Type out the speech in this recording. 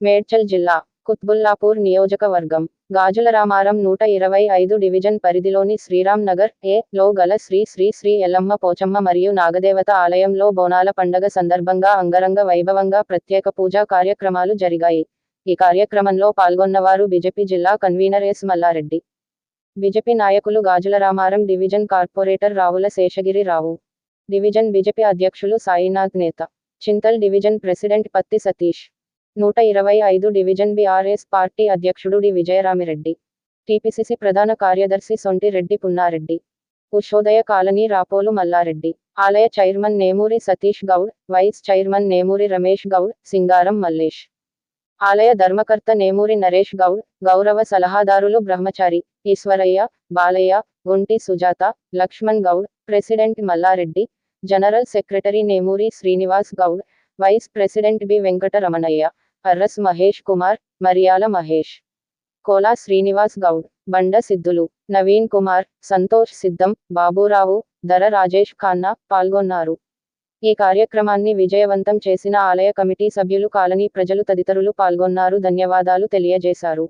మేడ్చల్ జిల్లా కుత్బుల్లాపూర్ నియోజకవర్గం గాజుల రామారం నూట ఇరవై ఐదు డివిజన్ పరిధిలోని శ్రీరామ్ నగర్ ఏ లో గల శ్రీ శ్రీ శ్రీ ఎల్లమ్మ పోచమ్మ మరియు నాగదేవత ఆలయంలో బోనాల పండగ సందర్భంగా అంగరంగ వైభవంగా ప్రత్యేక పూజా కార్యక్రమాలు జరిగాయి. ఈ కార్యక్రమంలో పాల్గొన్నవారు బీజేపీ జిల్లా కన్వీనర్ ఎస్ మల్లారెడ్డి బీజేపీ నాయకులు Gajula Ramaram division corporator Ravula Seshagiri Rao division BJP అధ్యక్షులు సాయినాథ్ నేత చింతల్ డివిజన్ ప్రెసిడెంట్ పత్తి సతీష్ నూట ఇరవై ఐదు డివిజన్ బీఆర్ఎస్ పార్టీ అధ్యక్షుడు డి విజయరామిరెడ్డి టీపీసీసీ ప్రధాన కార్యదర్శి సొంటిరెడ్డి పున్నారెడ్డి ఉషోదయ కాలనీ రాపోలు మల్లారెడ్డి ఆలయ chairman Nemuri Satish Goud vice chairman Nemuri Ramesh Goud Singaram Mallesh ఆలయ ధర్మకర్త నేమూరి నరేష్ గౌడ్ గౌరవ సలహాదారులు Brahmachari Eshwaraiah Balaiah Gunti Sujatha Laxman Goud president Mallareddy general secretary Nemuri Srinivas Goud vice president B Venkataramanaiah Arras Mahesh Kumar Mariyala Mahesh. Kola Srinivas Goud Banda Siddulu Naveen Kumar Santosh సిద్ధం బాబురావు ధర రాజేష్ ఖాన్నా పాల్గొన్నారు. ఈ కార్యక్రమాన్ని విజయవంతం చేసిన ఆలయ కమిటీ సభ్యులు కాలనీ ప్రజలు తదితరులు పాల్గొన్నారు ధన్యవాదాలు తెలియజేశారు.